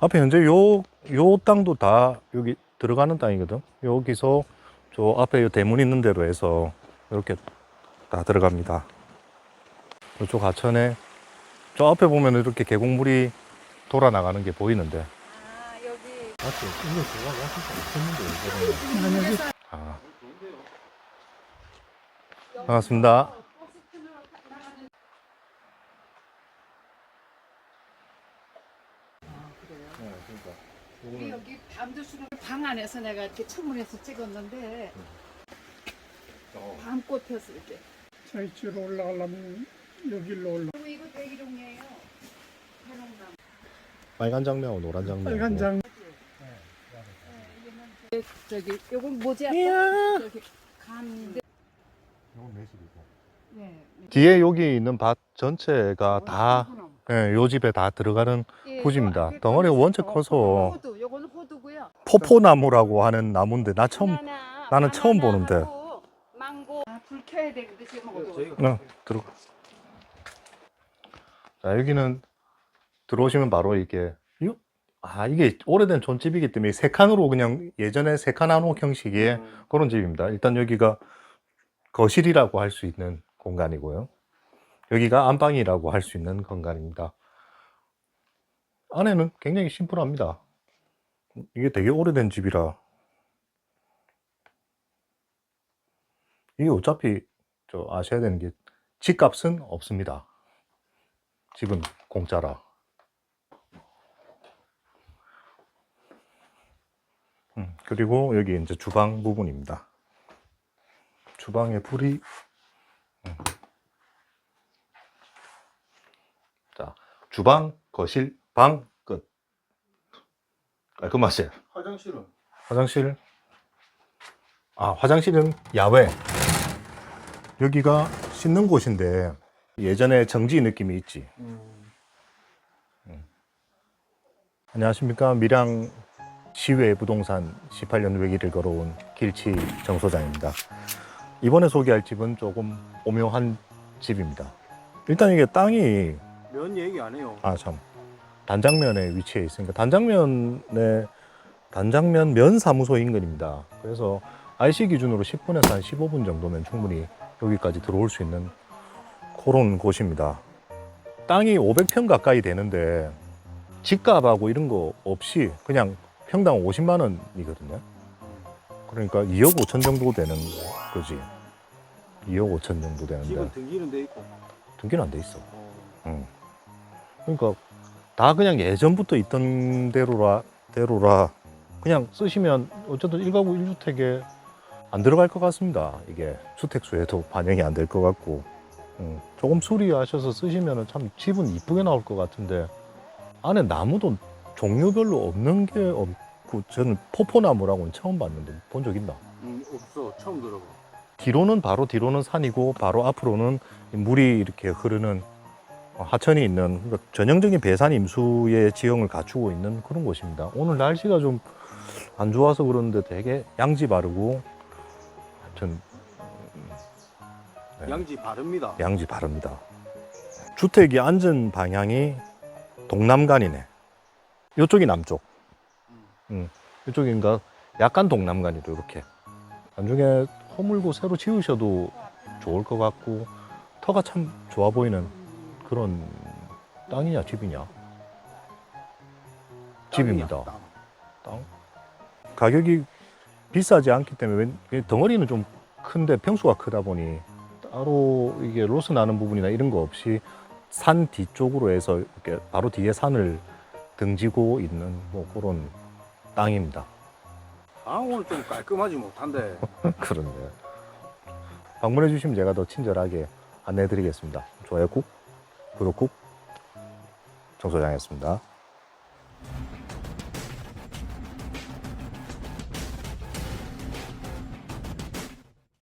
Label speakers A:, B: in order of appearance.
A: 앞에 현재 요, 요 땅도 다 여기 들어가는 땅이거든. 여기서 저 앞에 요 대문 있는 대로 해서 이렇게 다 들어갑니다. 이쪽 하천에 저 앞에 보면 이렇게 계곡물이 돌아 나가는 게 보이는데.
B: 아 여기
A: 맞지? 이거 좋아, 왔을 때 없었는데, 아. 반갑습니다.
B: 우리 여기 밤도수를 방 안에서 내가 이렇게 창문에서 찍었는데 밤꽃 폈을 때.
C: 저희쪽으로 올라가려면 여기로 올라.
B: 그리고 이거 대기종이에요. 대롱나무.
A: 빨간 장면하고 노란 장면.
C: 빨간 장
B: 저기 요건 뭐지? 아까? 저기 감인데.
A: 이건 매실이고.
B: 네.
A: 뒤에 여기 있는 밭 전체가 다,
B: 호두나무.
A: 예, 요 집에 다 들어가는
B: 예,
A: 포지입니다.
B: 앞에
A: 덩어리가
B: 거기
A: 원체
B: 있어.
A: 커서.
B: 호두, 요건 호두고요.
A: 포포나무라고 하는 나무인데, 나 처음,
B: 바나나,
A: 나는 처음
B: 바나나하고
A: 보는데.
B: 망고. 아, 불 켜야 되는데 지금 어두워.
A: 어, 들어. 자, 여기는 들어오시면 바로 이게, 이거- 아, 이게 오래된 존집이기 때문에 세 칸으로 그냥 예전에 세 칸 한옥 형식의 그런 집입니다. 일단 여기가 거실이라고 할 수 있는 공간이고요. 여기가 안방이라고 할 수 있는 공간입니다. 안에는 굉장히 심플합니다. 이게 되게 오래된 집이라. 이게 어차피 저 아셔야 되는 게 집값은 없습니다. 집은 공짜라. 음, 그리고 여기 이제 주방 부분입니다. 주방에 불이 음. 자 주방, 거실, 방 끝. 깔끔하세요.
C: 화장실은?
A: 화장실? 아 화장실은 야외. 여기가 씻는 곳인데 예전에 정지 느낌이 있지. 음. 안녕하십니까. 밀양 시외 부동산 18년 외길을 걸어온 길치 정소장입니다. 이번에 소개할 집은 조금 오묘한 집입니다. 일단 이게 땅이
C: 면 얘기 안 해요.
A: 아 참 단장면에 위치해 있으니까 단장면에 단장면 면 사무소 인근입니다. 그래서 IC 기준으로 10분에서 한 15분 정도면 충분히 여기까지 들어올 수 있는 그런 곳입니다. 땅이 500평 가까이 되는데 집값하고 이런 거 없이 그냥 평당 50만 원이거든요. 그러니까 2억 5천 정도 되는 거지. 2억 5천 정도 되는데
C: 등기는 돼 있고.
A: 등기는 안 돼 있어. 응. 그러니까 다 그냥 예전부터 있던 대로라 대로라 그냥 쓰시면 어쨌든 1가구 1주택에 안 들어갈 것 같습니다. 이게 주택수에도 반영이 안 될 것 같고 음, 조금 수리하셔서 쓰시면 참 집은 이쁘게 나올 것 같은데 안에 나무도 종류별로 없는 게 없고 저는 포포나무라고는 처음 봤는데 본 적 있나?
C: 음, 없어. 처음 들어봐.
A: 뒤로는 바로 뒤로는 산이고 바로 앞으로는 물이 이렇게 흐르는 하천이 있는 그러니까 전형적인 배산 임수의 지형을 갖추고 있는 그런 곳입니다. 오늘 날씨가 좀 안 좋아서 그러는데 되게 양지 바르고 하여튼 네.
C: 양지 바릅니다.
A: 양지 바릅니다. 주택이 앉은 방향이 동남간이네. 이쪽이 남쪽. 음, 이쪽인가 약간 동남간이로 이렇게. 나중에 허물고 새로 지으셔도 좋을 것 같고 터가 참 좋아 보이는 그런 땅이냐 집이냐 집입니다.
C: 땅.
A: 땅. 가격이 비싸지 않기 때문에 왠- 덩어리는 좀 큰데 평수가 크다 보니 따로 이게 로스 나는 부분이나 이런 거 없이 산 뒤쪽으로 해서 이렇게 바로 뒤에 산을 등지고 있는 뭐 그런 땅입니다.
C: 아 오늘 좀 깔끔하지 못한데.
A: 그런데 방문해 주시면 제가 더 친절하게 안내해 드리겠습니다. 좋아요 꾹, 구독 꾹, 정소장이었습니다.